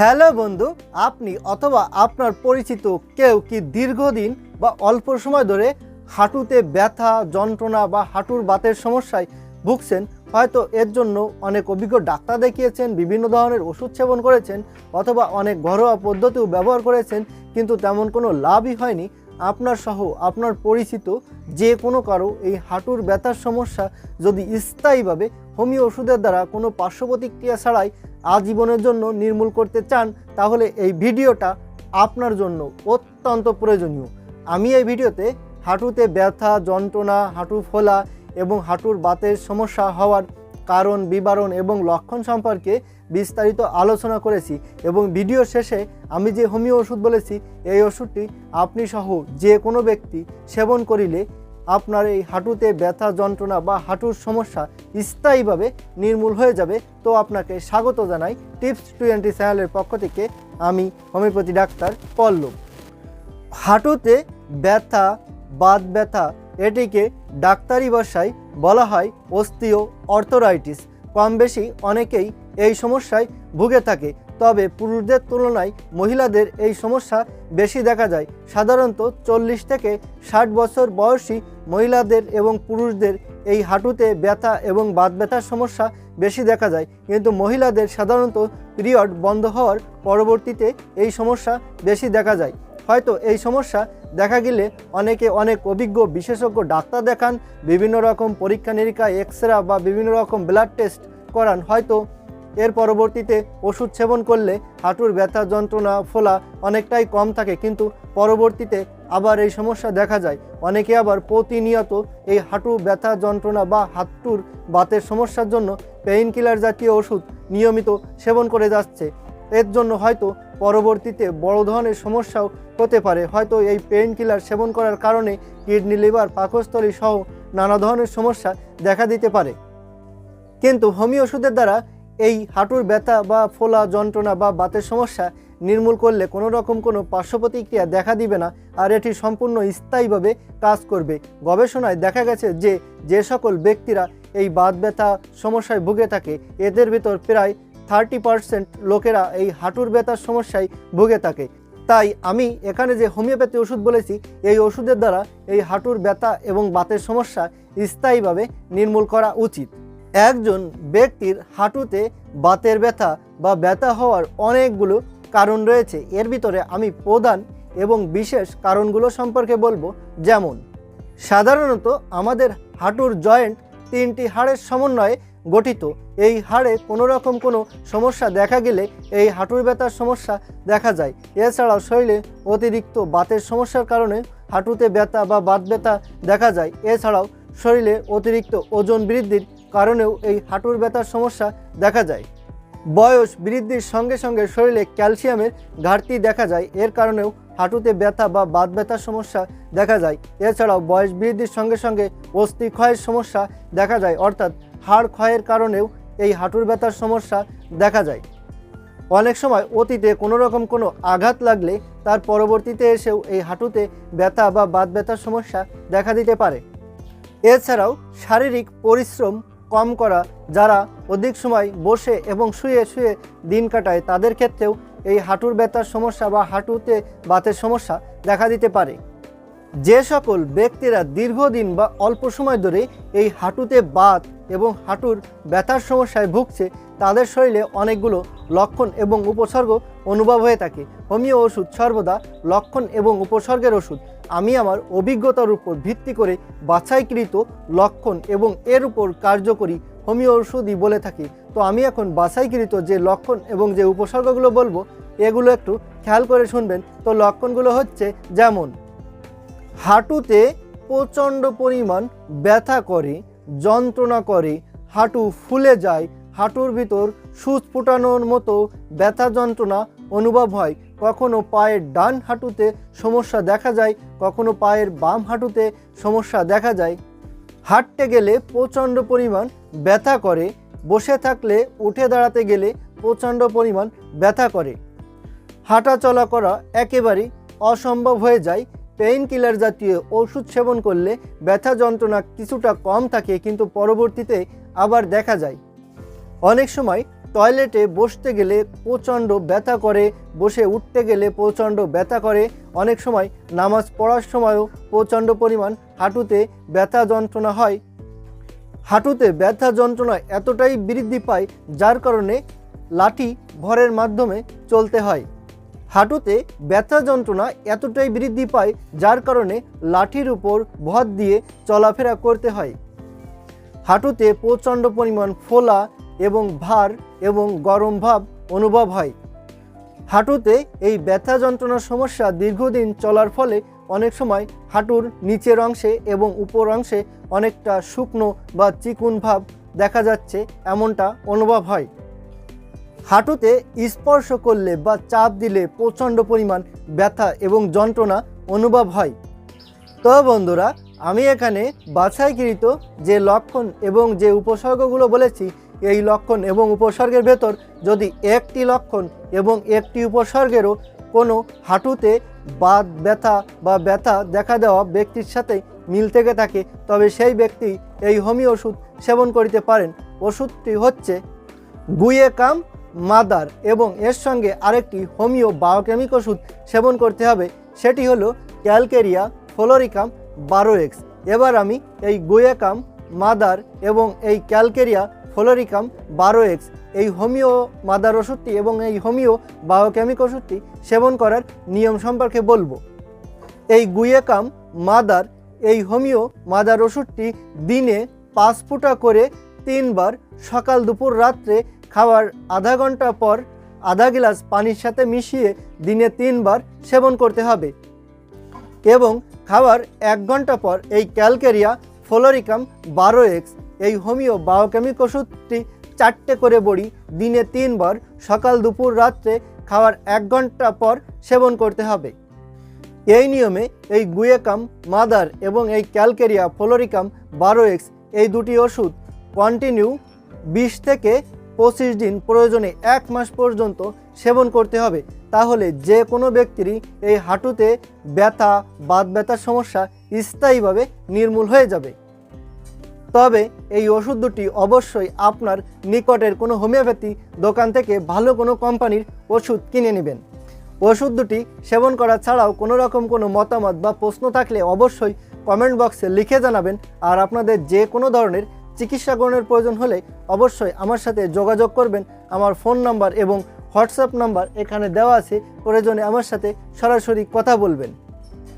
Hello বন্ধু, আপনি অথবা আপনার পরিচিত কেউ কি দীর্ঘদিন বা অল্প সময় ধরে হাঁটুতে ব্যথা, যন্ত্রণা বা হাঁটুর বাতের সমস্যায় ভুগছেন? হয়তো এর জন্য অনেক অভিজ্ঞ ডাক্তার দেখিয়েছেন, বিভিন্ন ধরনের ওষুধ সেবন করেছেন অথবা অনেক ঘরোয়া পদ্ধতিও ব্যবহার করেছেন, কিন্তু তেমন কোনো লাভই হয়নি। আপনার সহ আপনার পরিচিত যে কোনো কারও এই হাঁটুর ব্যথার সমস্যা যদি স্থায়ীভাবে হোমিও ওষুধের দ্বারা কোনো পার্শ্ব প্রতিক্রিয়া ছাড়াই আজীবনের জন্য নির্মূল করতে চান, তাহলে এই ভিডিওটা আপনার জন্য অত্যন্ত প্রয়োজনীয়। আমি এই ভিডিওতে হাঁটুতে ব্যথা, যন্ত্রণা হাঁটু ফোলা এবং হাঁটুর বাতের সমস্যা হওয়ার কারণ, বিবরণ এবং লক্ষণ সম্পর্কে বিস্তারিত আলোচনা করেছি এবং ভিডিও শেষে আমি যে হোমিও ওষুধ বলেছি, এই ওষুধটি আপনি সহ যে কোনো ব্যক্তি সেবন করিলে আপনার এই হাঁটুতে ব্যথা যন্ত্রণা বা হাঁটুর সমস্যা স্থায়ীভাবে নির্মূল হয়ে যাবে। তো আপনাকে স্বাগত জানাই টিপস টোয়েন্টি চ্যানেলের পক্ষ থেকে। আমি হোমিওপ্যাথি ডাক্তার পল্লব। হাঁটুতে ব্যথা বাদ ব্যথা, এটিকে ডাক্তারি ভাষায় বলা হয় অস্থিও অর্থোরাইটিস কম বেশি অনেকেই এই সমস্যায় ভুগে থাকে। তবে পুরুষদের তুলনায় মহিলাদের এই সমস্যা বেশি দেখা যায়। সাধারণত চল্লিশ থেকে ষাট বছর বয়সী মহিলাদের এবং পুরুষদের এই হাঁটুতে ব্যথা এবং বাত ব্যথার সমস্যা বেশি দেখা যায়। কিন্তু মহিলাদের সাধারণত পিরিয়ড বন্ধ হওয়ার পরবর্তীতে এই সমস্যা বেশি দেখা যায়। হয়তো এই সমস্যা দেখা গেলে অনেকে অনেক অভিজ্ঞ বিশেষজ্ঞ ডাক্তার দেখান, বিভিন্ন রকম পরীক্ষা নিরীক্ষা এক্স বা বিভিন্ন রকম ব্লাড টেস্ট করান। হয়তো এর পরবর্তীতে ওষুধ সেবন করলে হাঁটুর ব্যথা, যন্ত্রণা, ফোলা অনেকটাই কম থাকে। কিন্তু পরবর্তীতে আবার এই সমস্যা দেখা যায়। অনেকে আবার প্রতিনিয়ত এই হাঁটু ব্যথা, যন্ত্রণা বা হাঁটুর বাতের সমস্যার জন্য পেইন কিলার জাতীয় ওষুধ নিয়মিত সেবন করে যাচ্ছে। এর জন্য হয়তো পরবর্তীতে বড় ধরনের সমস্যাও হতে পারে। হয়তো এই পেইন কিলার সেবন করার কারণে কিডনি লিভার পাকস্থলী সহ নানা ধরনের সমস্যা দেখা দিতে পারে। কিন্তু হোমিও ওষুধের দ্বারা এই হাঁটুর ব্যথা বা ফোলা যন্ত্রণা বা বাতের সমস্যা নির্মূল করলে কোনো রকম কোনো পার্শ্ব প্রতিক্রিয়া দেখা দিবে না আর এটি সম্পূর্ণ স্থায়ীভাবে কাজ করবে। গবেষণায় দেখা গেছে যে যে সকল ব্যক্তিরা এই বাত ব্যথা সমস্যায় ভুগে থাকে, এদের ভিতর প্রায় থার্টি পার্সেন্ট লোকেরা এই হাঁটুর ব্যথার সমস্যায় ভুগে থাকে। তাই আমি এখানে যে হোমিওপ্যাথি ওষুধ বলেছি, এই ওষুধের দ্বারা এই হাঁটুর ব্যথা এবং বাতের সমস্যা স্থায়ীভাবে নির্মূল করা উচিত। একজন ব্যক্তির হাঁটুতে বাতের ব্যথা বা ব্যথা হওয়ার অনেকগুলো কারণ রয়েছে। এর ভিতরে আমি প্রধান এবং বিশেষ কারণগুলো সম্পর্কে বলব, যেমন, সাধারণত আমাদের হাঁটুর জয়েন্ট তিনটি হাড়ের সমন্বয়ে গঠিত। এই হাড়ে কোনো রকম কোনো সমস্যা দেখা গেলে এই হাঁটুর ব্যথার সমস্যা দেখা যায়। এছাড়াও শরীরে অতিরিক্ত বাতের সমস্যার কারণে হাঁটুতে ব্যথা বা বাত ব্যথা দেখা যায়। এছাড়াও শরীরে অতিরিক্ত ওজন বৃদ্ধির কারণেও এই হাঁটুর ব্যথার সমস্যা দেখা যায়। বয়স বৃদ্ধির সঙ্গে সঙ্গে শরীরে ক্যালসিয়ামের ঘাটতি দেখা যায়, এর কারণেও হাঁটুতে ব্যথা বা বাত ব্যথার সমস্যা দেখা যায়। এছাড়াও বয়স বৃদ্ধির সঙ্গে সঙ্গে অস্থি ক্ষয়ের সমস্যা দেখা যায়, অর্থাৎ হাড় ক্ষয়ের কারণেও এই হাঁটুর ব্যথার সমস্যা দেখা যায়। অনেক সময় অতীতে কোনো রকম কোনো আঘাত লাগলে তার পরবর্তীতে এসেও এই হাঁটুতে ব্যথা বা বাত ব্যথার সমস্যা দেখা দিতে পারে। এছাড়াও শারীরিক পরিশ্রম কম করা, যারা অধিক সময় বসে এবং শুয়ে শুয়ে দিন কাটায়, তাদের ক্ষেত্রেও এই হাঁটুর ব্যথার সমস্যা বা হাঁটুতে বাতের সমস্যা দেখা দিতে পারে। যে সকল ব্যক্তিরা দীর্ঘদিন বা অল্প সময় ধরে এই হাঁটুতে বাত এবং হাঁটুর ব্যথার সমস্যায় ভুগছে, তাদের শরীরে অনেকগুলো লক্ষণ এবং উপসর্গ অনুভব হয়ে থাকে। হোমিও ওষুধ সর্বদা লক্ষণ এবং উপসর্গের ওষুধ। আমি আমার অভিজ্ঞতার উপর ভিত্তি করে বাছাইকৃত লক্ষণ এবং এর উপর কার্যকরী হোমিও ওষুধই বলে থাকি। তো আমি এখন বাছাইকৃত যে লক্ষণ এবং যে উপসর্গগুলো বলব, এগুলো একটু খেয়াল করে শুনবেন। তো লক্ষণগুলো হচ্ছে যেমন, হাঁটুতে প্রচণ্ড পরিমাণ ব্যথা করে, যন্ত্রণা করে, হাঁটু ফুলে যায়, হাঁটুর ভিতর সুচ ফুটানোর মতো ব্যথা যন্ত্রণা অনুভব হয়। কখনো পায়ের ডান হাঁটুতে সমস্যা দেখা যায়, কখনো পায়ের বাম হাঁটুতে সমস্যা দেখা যায়। হাঁটতে গেলে প্রচণ্ড পরিমাণ ব্যথা করে, বসে থাকলে উঠে দাঁড়াতে গেলে প্রচণ্ড পরিমাণ ব্যথা করে। হাঁটা চলা করা একেবারেই অসম্ভব হয়ে যায়। পেইন কিলার জাতীয় ওষুধ সেবন করলে ব্যথা যন্ত্রণা কিছুটা কম থাকে, কিন্তু পরবর্তীতে আবার দেখা যায়। অনেক সময় টয়লেটে বসতে গেলে প্রচণ্ড ব্যথা করে, বসে উঠতে গেলে প্রচণ্ড ব্যথা করে, অনেক সময় নামাজ পড়ার সময়ও প্রচণ্ড পরিমাণ হাঁটুতে ব্যথা যন্ত্রণা হয়। হাঁটুতে ব্যথা যন্ত্রণা এতটাই বৃদ্ধি পায়, যার কারণে লাঠি ভরের মাধ্যমে চলতে হয়। হাঁটুতে ব্যথা যন্ত্রণা এতটাই বৃদ্ধি পায়, যার কারণে লাঠির উপর ভর দিয়ে চলাফেরা করতে হয়। হাঁটুতে প্রচণ্ড পরিমাণ ফোলা এবং ভার এবং গরম ভাব অনুভব হয়। হাঁটুতে এই ব্যথা যন্ত্রণার সমস্যা দীর্ঘদিন চলার ফলে অনেক সময় হাঁটুর নিচের অংশে এবং উপর অংশে অনেকটা শুকনো বা চিকুন ভাব দেখা যাচ্ছে, এমনটা অনুভব হয়। হাঁটুতে স্পর্শ করলে বা চাপ দিলে প্রচণ্ড পরিমাণ ব্যথা এবং যন্ত্রণা অনুভব হয়। তো বন্ধুরা, আমি এখানে বাছাইকৃত যে লক্ষণ এবং যে উপসর্গগুলো বলেছি এই লক্ষণ এবং উপসর্গের ভেতর যদি একটি লক্ষণ এবং একটি উপসর্গেরও কোনো হাঁটুতে বাদ ব্যথা বা ব্যথা দেখা দেওয়া ব্যক্তির সাথে মিল থেকে থাকে, তবে সেই ব্যক্তি এই হোমিও ওষুধ সেবন করিতে পারেন। ওষুধটি হচ্ছে গুয়েকাম মাদার এবং এর সঙ্গে আরেকটি হোমিও বায়োকেমিক ওষুধ সেবন করতে হবে। সেটি হলো ক্যালকেরিয়া ফ্লোরিকাম বারো এক্স এবার আমি এই গুয়েকাম মাদার এবং এই ক্যালকেরিয়া ফ্লোরিকাম বারো এক্স এই হোমিও মাদার ওষুধটি এবং এই হোমিও বায়োকেমিক ওষুধটি সেবন করার নিয়ম সম্পর্কে বলব। এই গুয়েকাম মাদার, এই হোমিও মাদার ওষুধটি দিনে পাঁচ ফুটা করে তিনবার সকাল দুপুর রাত্রে খাওয়ার আধা ঘণ্টা পর আধা গ্লাস পানির সাথে মিশিয়ে দিনে তিনবার সেবন করতে হবে এবং খাওয়ার এক ঘণ্টা পর এই ক্যালকেরিয়া ফ্লোরিকাম বারো এক্স এই হোমিও বায়োকেমিক ওষুধটি চারটে করে বড়ি, দিনে তিনবার, সকাল, দুপুর, রাত্রে খাওয়ার এক ঘণ্টা পর সেবন করতে হবে। এই নিয়মে এই গুয়েকাম, মাদার এবং এই ক্যালকেরিয়া, ফ্লোরিকাম বারো এক্স এই দুটি ওষুধ কন্টিনিউ বিশ থেকে পঁচিশ দিন প্রয়োজনে এক মাস পর্যন্ত সেবন করতে হবে। তাহলে যে কোনো ব্যক্তিরই এই হাঁটুতে ব্যথা, বাত ব্যথার সমস্যা স্থায়ীভাবে নির্মূল হয়ে যাবে। তবে এই ওষুধ দুটি অবশ্যই আপনার নিকটের কোনো হোমিওপ্যাথি দোকান থেকে ভালো কোনো কোম্পানির ওষুধ কিনে নেবেন। ওষুধ দুটি সেবন করা ছাড়াও কোনো রকম কোনো মতামত বা প্রশ্ন থাকলে অবশ্যই কমেন্ট বক্সে লিখে জানাবেন আর আপনাদের যে কোনো ধরনের চিকিৎসা গ্রহণের প্রয়োজন হলে অবশ্যই আমার সাথে যোগাযোগ করবেন। আমার ফোন নাম্বার এবং হোয়াটসঅ্যাপ নাম্বার এখানে দেওয়া আছে। প্রয়োজনে আমার সাথে সরাসরি কথা বলবেন।